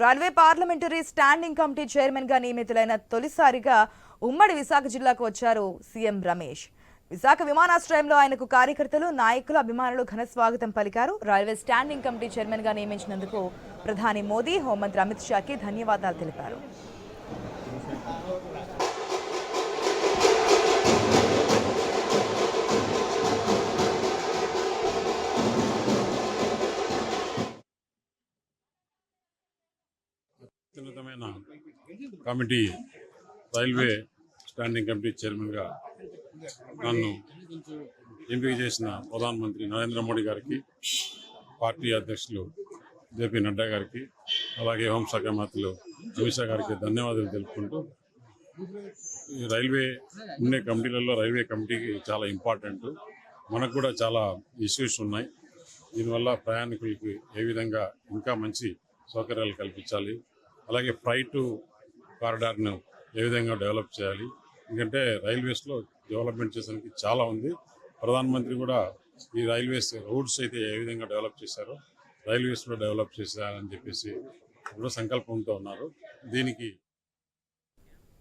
Railway parliamentary standing committee చైర్మన్గా నియమితులైన తొలిసారిగా ఉమ్మడి విశాఖ జిల్లాకు వచ్చారు సీఎం రమేష్. విశాఖ విమానాశ్రయంలో ఆయనకు కార్యకర్తలు నాయకులు అభిమానులు ఘన స్వాగతం పలికారు. రైల్వే స్టాండింగ్ కమిటీ చైర్మన్గా నియమించినందుకు ప్రధాని మోదీ హోంమంత్రి అమిత్ షాకి ధన్యవాదాలు తెలిపారు. అత్యున్నతమైన కమిటీ రైల్వే స్టాండింగ్ కమిటీ చైర్మన్గా నన్ను ఎంపిక చేసిన ప్రధానమంత్రి నరేంద్ర మోడీ గారికి పార్టీ అధ్యక్షులు జేపీ నడ్డా గారికి అలాగే హోంశాఖ మంత్రులు అమిత్ షా గారికి ధన్యవాదాలు తెలుపుకుంటూ ఈ రైల్వే ఉండే కమిటీలలో రైల్వే కమిటీకి చాలా ఇంపార్టెంట్. మనకు కూడా చాలా ఇష్యూస్ ఉన్నాయి. దీనివల్ల ప్రయాణికులకి ఏ విధంగా ఇంకా మంచి సౌకర్యాలు కల్పించాలి. అలాగే ఫ్లైట్ కారిడార్ను ఏ విధంగా డెవలప్ చేయాలి? ఎందుకంటే రైల్వేస్లో డెవలప్మెంట్ చేసానికి చాలా ఉంది. ప్రధానమంత్రి కూడా ఈ రైల్వేస్ రోడ్స్ అయితే ఏ విధంగా డెవలప్ చేశారో రైల్వేస్లో డెవలప్ చేశారని చెప్పేసి కూడా సంకల్పంతో ఉన్నారు. దీనికి